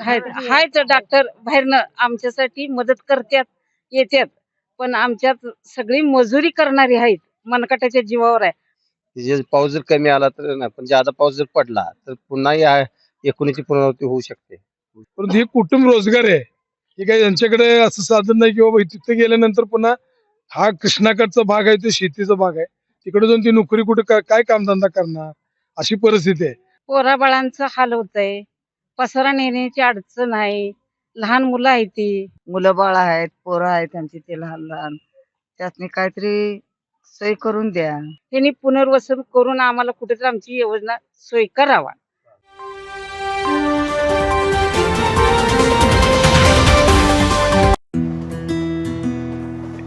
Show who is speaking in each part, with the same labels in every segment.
Speaker 1: आहेत आहेत डॉक्टर बाहेरनं आमच्यासाठी मदत करतात येतात पण आमच्यात सगळी मजुरी करणारी आहेत. मनकाटाच्या जीवावर आहे.
Speaker 2: जे पाऊस जर कमी आला तर नाही पण ज्यादा पाऊस जर पडला तर पुन्हा या एकोणीची पुनरावृत्ती होऊ शकते.
Speaker 3: परंतु हे कुटुंब रोजगार आहे. हे काही यांच्याकडे असं साधन नाही की बाबा तिथे गेल्यानंतर पुन्हा हा कृष्णाकडचा भाग आहे तो शेतीचा भाग आहे. तिकडे जाऊन ती नोकरी कुठे काय कामधंदा करणार? अशी परिस्थिती आहे.
Speaker 1: पोराबाळांचं हाल होतंय. पसारा नेण्याची अडचण आहे. लहान मुलं आहेत ती.
Speaker 4: मुलं बाळ आहेत पोरं आहेत आमची ते लहान लहान. त्यातनी काहीतरी सोय करून द्या.
Speaker 1: त्यांनी पुनर्वसन करून आम्हाला कुठेतरी आमची योजना सोय करावा.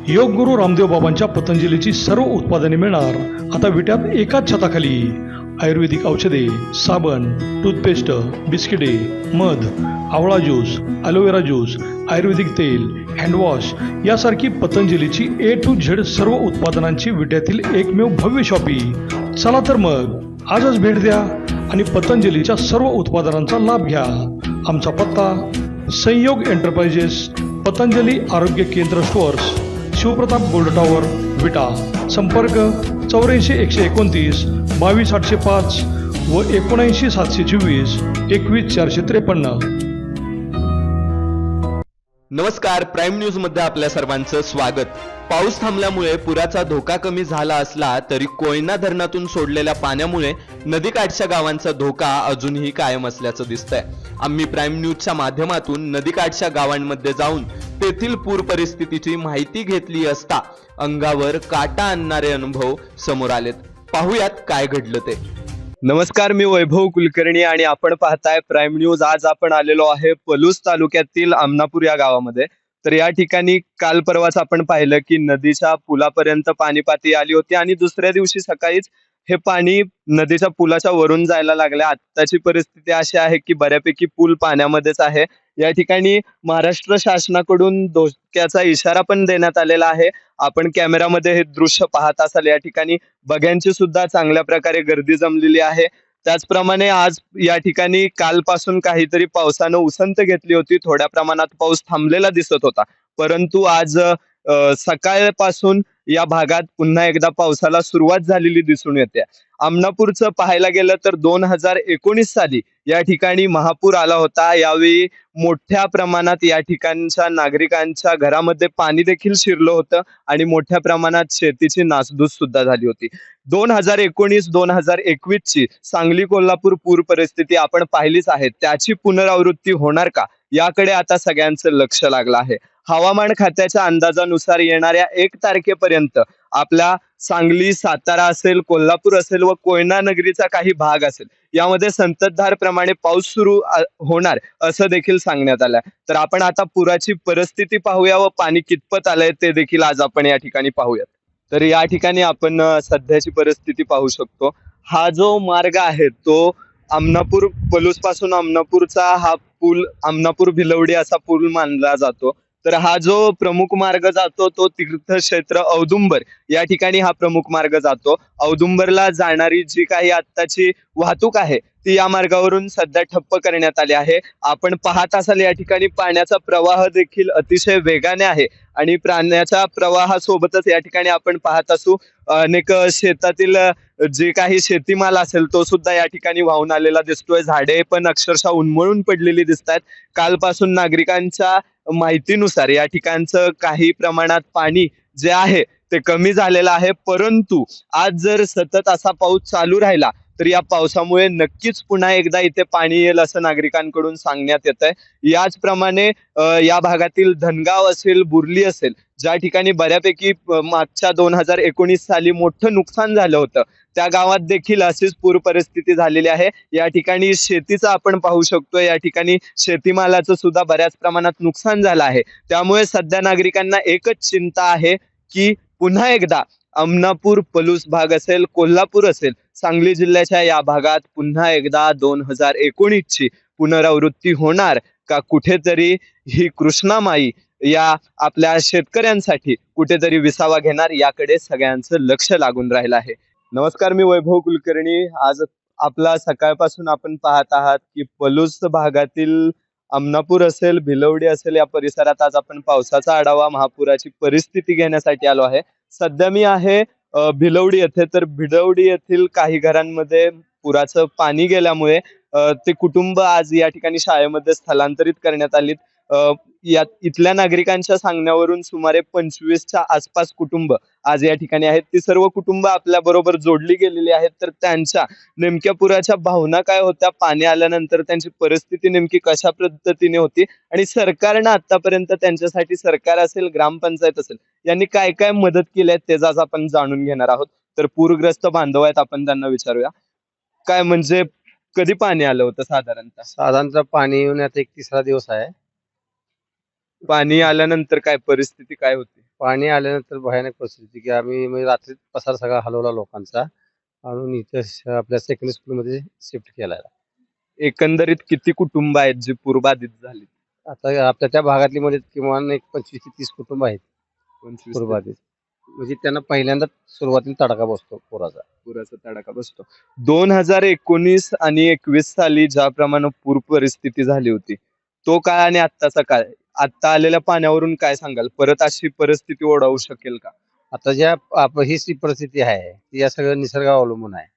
Speaker 5: योग गुरु रामदेव बाबांच्या पतंजलीची सर्व उत्पादने मिळणार. आता विट्यात एकाच छताखाली. आयुर्वेदिक औषधे साबण टूथपेस्ट बिस्किटे मध आवळा ज्यूस ॲलोवेरा ज्यूस आयुर्वेदिक तेल हँडवॉश यासारखी पतंजलीची ए टू झेड सर्व उत्पादनांची विट्यातील एकमेव भव्य शॉपी. चला तर मग आजच भेट द्या आणि पतंजलीच्या सर्व उत्पादनांचा लाभ घ्या. आमचा पत्ता संयोग एंटरप्राइजेस पतंजली आरोग्य केंद्र stores Shivpratap gold tower Vita. संपर्क चौऱ्याऐंशी एकशे एकोणतीस बावीस आठशे पाच व एकोणऐंशी सातशे चोवीस एकवीस चारशे त्रेपन्न.
Speaker 6: नमस्कार प्राईम न्यूजमध्ये आपल्या सर्वांचं स्वागत. पाऊस थांबल्यामुळे पुराचा धोका कमी झाला असला तरी कोयना धरणातून सोडलेल्या पाण्यामुळे नदीकाठच्या गावांचा धोका अजूनही कायम असल्याचं दिसतंय. आम्ही प्राईम न्यूजच्या माध्यमातून नदीकाठच्या गावांमध्ये जाऊन तेथील पूर परिस्थितीची माहिती घेतली असता अंगावर काटा आणणारे अनुभव समोर आलेत. पाहूयात काय घडलं ते.
Speaker 2: नमस्कार मी वैभव कुलकर्णी आणि आपण पाहताय प्राईम न्यूज आज आपण आलेलो आहे पलूस तालुक्यातील आमनापूर या गावामध्ये. तर या ठिकाणी काल परवाच आपण पाहिलं की नदीच्या पुलापर्यंत पाणीपाती आली होती आणि दुसऱ्या दिवशी सकाळीच हे पाणी नदीच्या पुलाच्या वरून जायला लागले आत्ताची परिस्थिती अशी आहे की बऱ्यापैकी पूल पाण्यामध्येच आहे. या ठिकाणी महाराष्ट्र शासनाकडून धोक्याचा इशारा पण देण्यात आलेला आहे. आपण कॅमेरामध्ये हे दृश्य पाहत असाल. या ठिकाणी बघ्यांची सुद्धा चांगल्या प्रकारे गर्दी जमलेली आहे. त्याचप्रमाणे आज या ठिकाणी कालपासून काहीतरी पावसानं उसंत घेतली होती. थोड्या प्रमाणात पाऊस थांबलेला दिसत होता. परंतु आज सकाळपासून या भागात पुन्हा एकदा पावसाला सुरुवात झालेली दिसून येते. आमनापूरचं पाहायला गेलं तर दोन हजार एकोणीस साली या ठिकाणी महापूर आला होता. यावेळी मोठ्या प्रमाणात या ठिकाणच्या नागरिकांच्या घरामध्ये पाणी देखील शिरलं होतं आणि मोठ्या प्रमाणात शेतीची नासधूस सुद्धा झाली होती. दोन हजार एकोणीस दोन हजार एकवीस ची सांगली कोल्हापूर पूर परिस्थिती आपण पाहिलीच आहे. त्याची पुनरावृत्ती होणार का? याकडे आता सगळ्यांचं लक्ष लागलं आहे. हवामान खात्याच्या अंदाजानुसार येणाऱ्या एक तारखेपर्यंत आपला सांगली सातारा असेल कोल्हापूर असेल व कोयना नगरीचा काही भाग असेल यामध्ये संततधार प्रमाणे पाऊस सुरू होणार असं देखील सांगण्यात आलंय. तर आपण आता पुराची परिस्थिती पाहूया व पाणी कितपत आलंय ते देखील आज आपण या ठिकाणी पाहूयात. तर या ठिकाणी आपण सध्याची परिस्थिती पाहू शकतो. हा जो मार्ग आहे तो अमनापूर पलूसपासून अमनापूरचा हा पूल आमनापूर भिलवडी असा पूल मानला जातो. तर हा जो प्रमुख मार्ग जातो तो तीर्थक्षेत्र औदुंबर. या ठिकाणी हा प्रमुख मार्ग जातो. औदुंबरला जाणारी जी काही आत्ताची वाहतूक आहे ती या मार्गावरून सध्या ठप्प करण्यात आली आहे. आपण पाहत असाल या ठिकाणी पाण्याचा प्रवाह देखील अतिशय वेगाने आहे आणि प्राण्याच्या प्रवाहासोबतच या ठिकाणी आपण पाहत असू अनेक शेतातील जे काही शेतीमाल असेल तो सुद्धा या ठिकाणी वाहून आलेला दिसतोय. झाडे पण अक्षरशः उन्मळून पडलेली दिसत आहेत कालपासून नागरिकांच्या माहितीनुसार या ठिकाणचं काही प्रमाणात पाणी जे आहे ते कमी झालेलं आहे. परंतु आज जर सतत असा पाऊस चालू राहिला तर या पावसामुळे नक्कीच पुन्हा एकदा इथे पाणी येईल असं नागरिकांकडून सांगण्यात येत आहे याचप्रमाणे या भागातील धनगाव असेल बुर्ली असेल ज्या ठिकाणी बऱ्यापैकी मागच्या दोन हजार एकोणीस साली मोठं नुकसान झालं होतं त्या गावात देखील अशीच पूर परिस्थिती झालेली आहे. या ठिकाणी शेतीचं आपण पाहू शकतो या ठिकाणी शेतीमालाचं सुद्धा बऱ्याच प्रमाणात नुकसान झालं आहे. त्यामुळे सध्या नागरिकांना एकच चिंता आहे की पुन्हा एकदा अमनापूर पलूस भाग असेल कोल्हापूर असेल सांगली जिल्ह्याच्या या भागात पुन्हा एकदा दोन हजार एकोणीस ची पुनरावृत्ती होणार का? कुठेतरी ही कृष्णामाई या आपल्या शेतकऱ्यांसाठी कुठेतरी विसावा घेणार याकडे सगळ्यांचं लक्ष लागून राहिलं आहे. नमस्कार मी वैभव कुलकर्णी. आज आपला सकाळपासून आपण पाहत आहात की पलूस भागातील अमनापूर असेल भिलवडी असेल या परिसरात आज आपण पावसाचा आढावा महापुराची परिस्थिती घेण्यासाठी आलो आहे. सध्या मी आहे भिलवडी येथे. तर भिलवडी येथील काही घरांमध्ये पुराचं पाणी गेल्यामुळे ते कुटुंब आज या ठिकाणी शाळेमध्ये स्थलांतरित करण्यात आलीत. या इथल्या नागरिकांच्या सांगण्यावरून सुमारे पंचवीसच्या आसपास कुटुंब आज या ठिकाणी आहेत. ती सर्व कुटुंब आपल्या बरोबर जोडली गेलेली आहेत. तर त्यांच्या नेमक्या पुराच्या भावना काय होत्या? पाणी आल्यानंतर त्यांची परिस्थिती नेमकी कशा पद्धतीने होती? आणि सरकारनं आतापर्यंत त्यांच्यासाठी सरकार असेल ग्रामपंचायत असेल यांनी काय काय मदत केली आहे तेच आज आपण जाणून घेणार आहोत. तर पूरग्रस्त बांधव आहेत आपण त्यांना विचारूया. काय म्हणजे कधी पाणी आलं होतं साधारणतः?
Speaker 7: साधारणतः पाणी येऊन आता एक तिसरा दिवस आहे.
Speaker 2: पाणी आल्यानंतर काय परिस्थिती काय होती?
Speaker 7: पाणी आल्यानंतर भयानक परिस्थिती की आम्ही म्हणजे रात्री पसार सगळा हलवला लोकांचा आणून इथं श- आपल्या सेकंडरी स्कूलमध्ये शिफ्ट केला
Speaker 2: एकंदरीत किती कुटुंब आहेत जी पूरबाधित झाली?
Speaker 7: आता आपल्या त्या भागातली मध्ये किमान एक पंचवीस ते तीस कुटुंब आहेत.
Speaker 2: पंचवीस ते
Speaker 7: पूरबाधित. म्हणजे त्यांना पहिल्यांदा सुरुवातीला तडाखा बसतो पुराचा.
Speaker 2: पुराचा तडाखा बसतो. दोन हजार एकोणीस आणि एकवीस साली ज्याप्रमाणे पूर परिस्थिती झाली होती तो काळ आणि आत्ताचा काळ आत्ता आलेल्या पाण्यावरून काय सांगाल? परत अशी परिस्थिती ओढावू शकेल का?
Speaker 7: आता ज्या आप- ही जी परिस्थिती आहे ती या सगळं निसर्गावर अवलंबून आहे.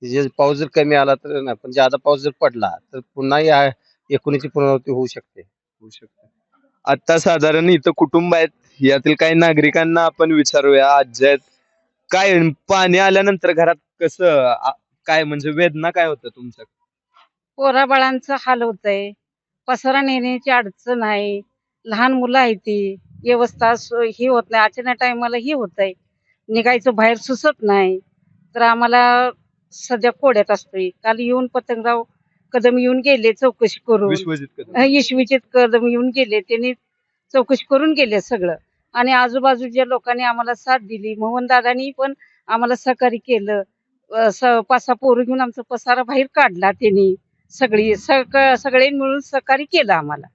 Speaker 7: की जे पाऊस जर कमी आला तर नाही पण ज्यादा पाऊस जर पडला तर पुन्हा या एकोणीसची पुनरावृत्ती होऊ शकते.
Speaker 2: होऊ शकते. आता साधारण इथं कुटुंब आहेत. यातील काही नागरिकांना आपण विचारूया आजी आहेत काय पाणी आल्यानंतर घरात कसं आ- काय म्हणजे वेदना काय होतं तुमच्या?
Speaker 1: पोराबाळांचं हाल होतंय. पसारा नेण्याची अडचण आहे. लहान मुलं आहे ती व्यवस्था ही होत नाही. अचानक टायमाला ही होत आहे निघायचं बाहेर सुचत नाही. तर आम्हाला सध्या कोड्यात असतोय. काल येऊन पतंगराव कदम येऊन गेले चौकशी करून.
Speaker 2: विश्वजित कदम.
Speaker 1: अं, यशवीचे कदम येऊन गेले. त्यांनी चौकशी करून गेले सगळं. आणि आजूबाजूच्या लोकांनी आम्हाला साथ दिली मोहन दादानी पण आम्हाला सहकार्य केलं. अं, स- पाच सहा पोरं घेऊन आमचा पसारा बाहेर काढला त्यांनी. सगळी सग- सगळे मिळून सहकार्य केलं आम्हाला.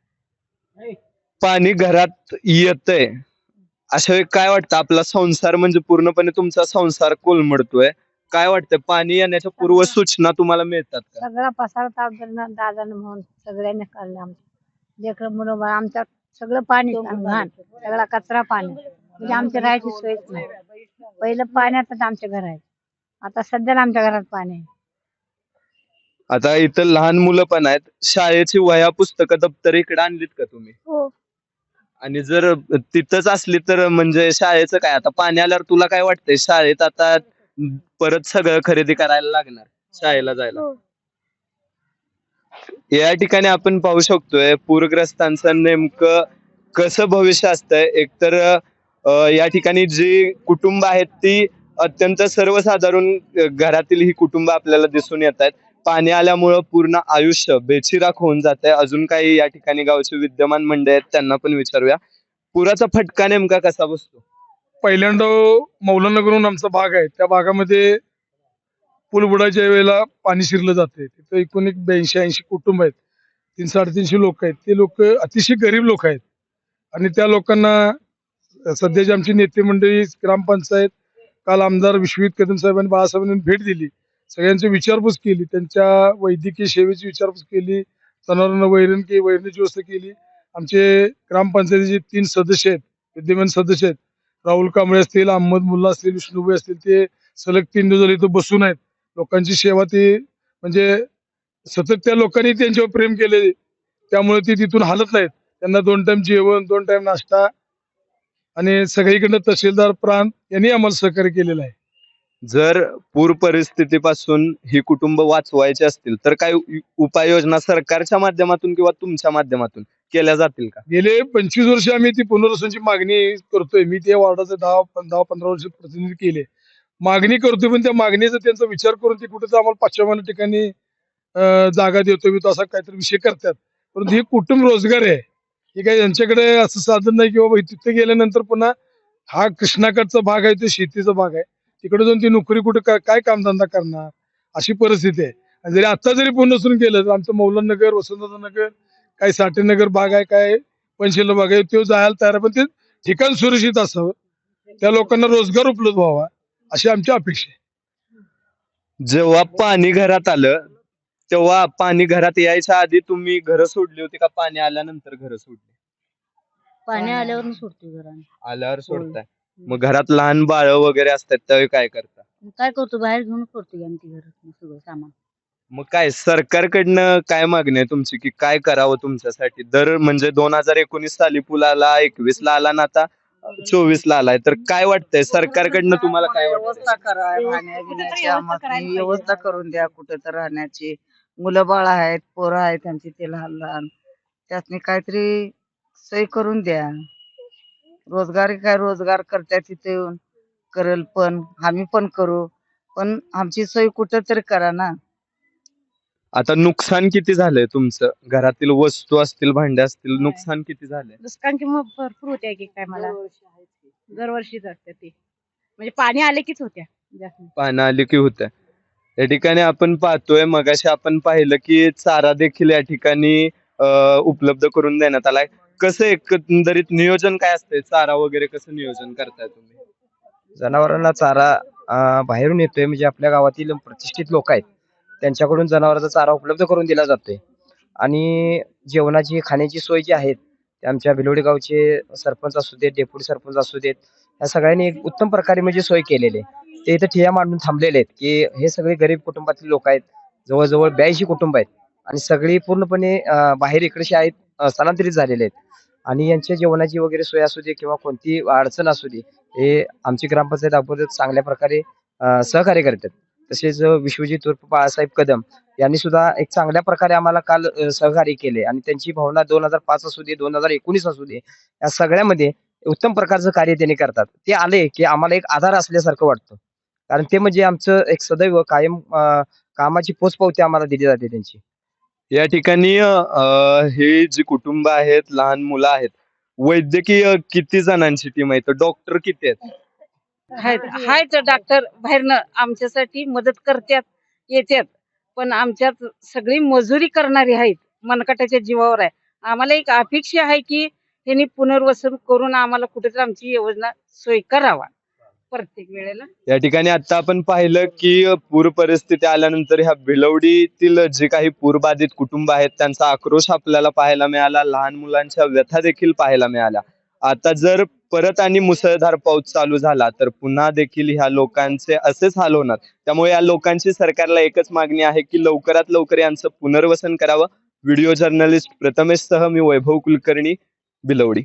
Speaker 2: पाणी घरात येतंय. अशा वेळी काय वाटतं? आपला संसार म्हणजे पूर्णपणे तुमचा संसार कोलमडतोय. काय वाटतं? पाणी येण्याच्या पूर्व सूचना तुम्हाला मिळतात का?
Speaker 8: सगळा पसार दादानं म्हणून सगळ्यांनी काढलं आमचं लेकरं मुलं बाळ आमच्यात सगळं पाणी घाण. सगळा कचरा पाणी. म्हणजे आमच्या राहायची सोयच नाही. पहिलं पाण्यातच आमचे घर आहे आता सध्याला आमच्या घरात पाणी आहे.
Speaker 2: आता इथं लहान मुलं पण आहेत. शाळेची वह्या पुस्तकं दप्तर इकडे आणलीत का तुम्ही?
Speaker 8: हो.
Speaker 2: आणि जर तिथंच असली तर म्हणजे शाळेचं काय? आता पाणी आल्यावर तुला काय वाटतंय? शाळेत आता परत सगळं खरेदी करायला लागणार शाळेला जायला.
Speaker 8: हो.
Speaker 2: या ठिकाणी आपण पाहू शकतोय पूरग्रस्तांचं नेमकं कसं भविष्य असतंय? एकतर या ठिकाणी जी कुटुंब आहेत ती अत्यंत सर्वसाधारण घरातील ही कुटुंब आपल्याला दिसून येत आहेत पाणी आल्यामुळं पूर्ण आयुष्य बेचिराख होऊन जात आहे अजून काही या ठिकाणी गावचे विद्यमान मंडळी आहेत त्यांना पण विचारूया. पुराचा फटका नेमका कसा बसतो?
Speaker 3: पहिल्यांदा मौलाना आमचा भाग आहे. त्या भागामध्ये पूल बुडाच्या वेळेला पाणी शिरलं जाते तिथं एकूण एक ब्याऐंशी ऐंशी कुटुंब आहेत. तीन साडेतीनशे लोक आहेत. ते लोक अतिशय गरीब लोक आहेत. आणि त्या लोकांना सध्याची आमची नेते मंडळी ग्रामपंचायत काल आमदार विश्वजित कदम साहेबांनी बाळासाहेबांनी भेट दिली. सगळ्यांची विचारपूस केली त्यांच्या वैद्यकीय सेवेची विचारपूस केली जनावरांना वैरण के वैरणीची व्यवस्था केली. आमचे ग्रामपंचायतीचे तीन सदस्य आहेत विद्यमान सदस्य आहेत. राहुल कांबळे असतील अहमद मुल्ला असतील विष्णुभाई असतील ते सलग तीन दिवस झाले इथं बसून आहेत. लोकांची सेवा ते म्हणजे सतत त्या लोकांनी त्यांच्यावर प्रेम केले त्यामुळे ते तिथून हालत नाहीत. त्यांना दोन टाइम जेवण दोन टाइम नाश्ता आणि सगळीकडनं तहसीलदार प्रांत यांनी आम्हाला सहकार्य केलेलं आहे.
Speaker 2: जर पूर परिस्थितीपासून ही कुटुंब वाचवायची असतील तर काय उपाययोजना सरकारच्या माध्यमातून किंवा तुमच्या माध्यमातून केल्या जातील का?
Speaker 3: गेले पंचवीस वर्ष आम्ही ती पुनर्वसनची मागणी करतोय. मी ते वार्डाचे दहा दहा पंधरा वर्ष प्रतिनिधी केले. मागणी करतोय पण त्या मागणीचा त्यांचा विचार करून ते कुठेच आम्हाला पाचशे ठिकाणी जागा देतोय तो असा काहीतरी विषय करतात. परंतु हे कुटुंब रोजगार आहे. हे काही यांच्याकडे असं साधन नाही किंवा तिथे गेल्यानंतर पुन्हा हा कृष्णाकडचा भाग आहे तो शेतीचा भाग आहे. तिकडे जाऊन ती नोकरी कुठे काय काय कामधंदा करणार? अशी परिस्थिती आहे. आणि जरी आता जरी पुनर्वसन केलं तर आमचं मौलान नगर वसंतदादा नगर काही साठेनगर भाग आहे काय पंचशील भाग आहे तो जायला तयार आहे. पण ते ठिकाण सुरक्षित असावं. त्या लोकांना रोजगार उपलब्ध व्हावा अशी आमची अपेक्षा आहे.
Speaker 2: जेव्हा पाणी घरात आलं तेव्हा पाणी घरात यायच्या आधी तुम्ही घरं सोडली होती का? पाणी आल्यानंतर घरं सोडली?
Speaker 8: पाणी आल्यावर सोडतो घराने.
Speaker 2: आल्यावर सोडताय. मग घरात लहान बाळ वगैरे असतात त्यावेळी काय करता?
Speaker 8: काय करतो बाहेर घेऊन करतो आमची घरात सगळं सामान.
Speaker 2: मग काय सरकारकडनं काय मागणी आहे तुमची की काय करावं तुमच्यासाठी? दर म्हणजे दोन हजार एकोणीस साली पूल आला एकवीस ला आला ना आता चोवीस ला आलाय. तर काय वाटतंय? सरकारकडनं तुम्हाला काय वाटतंय?
Speaker 4: व्यवस्था करा राहण्याची आम्हाला व्यवस्था करून द्या कुठं तर राहण्याची. मुलं बाळ आहेत पोरं आहेत त्यांची ते लहान लहान त्यातनी काहीतरी सोय करून द्या. रोजगार काय रोजगार करतात तिथे येऊन. करेल पण आम्ही पण करू. पण आमची सोय कुठं तरी करा ना.
Speaker 2: आता नुकसान किती झालंय तुमचं? घरातील वस्तू असतील भांडे असतील नुकसान किती झालंय?
Speaker 1: नुकसान की मग भरपूर होत्या की काय मला दरवर्षीच असते ते. म्हणजे पाणी आले कीच होत्या जास्त.
Speaker 2: पानं आली की होत या ठिकाणी आपण पाहतोय मगाशी आपण पाहिलं की चारा देखील या ठिकाणी अं, उपलब्ध करून देण्यात आलाय. कसं एकंदरीत नियोजन काय असतंय? चारा वगैरे कसं नियोजन करताय तुम्ही?
Speaker 9: जनावरांना चारा अं, बाहेरून येतोय. म्हणजे आपल्या गावातील प्रतिष्ठित लोक आहेत. त्यांच्याकडून जनावरांचा चारा उपलब्ध करून दिला जातोय. आणि जेवणाची खाण्याची सोय जी आहे ते आमच्या भिलोडी गावचे सरपंच असू देत डेप्युटी सरपंच असू देत या सगळ्यांनी एक उत्तम प्रकारे म्हणजे सोय केलेली आहे. ते इथं ठिया मांडून थांबलेले आहेत की हे सगळे गरीब कुटुंबातील लोक आहेत. जवळजवळ ब्याऐंशी कुटुंब आहेत. आणि सगळी पूर्णपणे अं, बाहेर इकडेशी आहेत. स्थलांतरित झालेले आहेत. आणि यांच्या जेवणाची वगैरे सोय असू दे किंवा कोणती अडचण असू दे हे आमची ग्रामपंचायत अगोदर चांगल्या प्रकारे सहकार्य करतात तसेच अं, विश्वजित उर्फ बाळासाहेब कदम यांनी सुद्धा एक चांगल्या प्रकारे आम्हाला काल सहकार्य केले. आणि त्यांची भावना दोन हजार पाच असू दे दोन हजार एकोणीस असू दे या सगळ्यामध्ये उत्तम प्रकारचं कार्य त्यांनी करतात. ते आले की आम्हाला एक आधार असल्यासारखं वाटतं. कारण ते म्हणजे आमचं एक सदैव कायम कामाची पोचपावती आम्हाला दिली जाते त्यांची.
Speaker 2: या ठिकाणी हे जी कुटुंब आहेत लहान मुलं आहेत वैद्यकीय किती जणांची टीम आहे? तर डॉक्टर किती आहेत?
Speaker 1: आहेत. आहेत डॉक्टर बाहेरनं आमच्यासाठी मदत करतात येतात. पण आमच्यात सगळी मजुरी करणारी आहेत. मनकटाच्या जीवावर आहे. आम्हाला एक अपेक्षा आहे की त्यांनी पुनर्वसन करून आम्हाला कुठेतरी आमची योजना सोय करावा. प्रत्येक वेळेला.
Speaker 2: या ठिकाणी आता आपण पाहिलं की पूर परिस्थिती आल्यानंतर ह्या भिलवडीतील जे काही पूरबाधित कुटुंब आहेत त्यांचा आक्रोश आपल्याला पाहायला मिळाला. लहान मुलांच्या व्यथा देखील पाहायला मिळाल्या. आता जर परत आणि मुसळधार पाऊस चालू झाला तर पुन्हा देखील ह्या लोकांचे असेच हाल होणार. त्यामुळे या लोकांची सरकारला एकच मागणी आहे की लवकरात लवकर यांचं पुनर्वसन करावं. व्हिडिओ जर्नलिस्ट प्रथमेश सह मी वैभव कुलकर्णी बिलवडी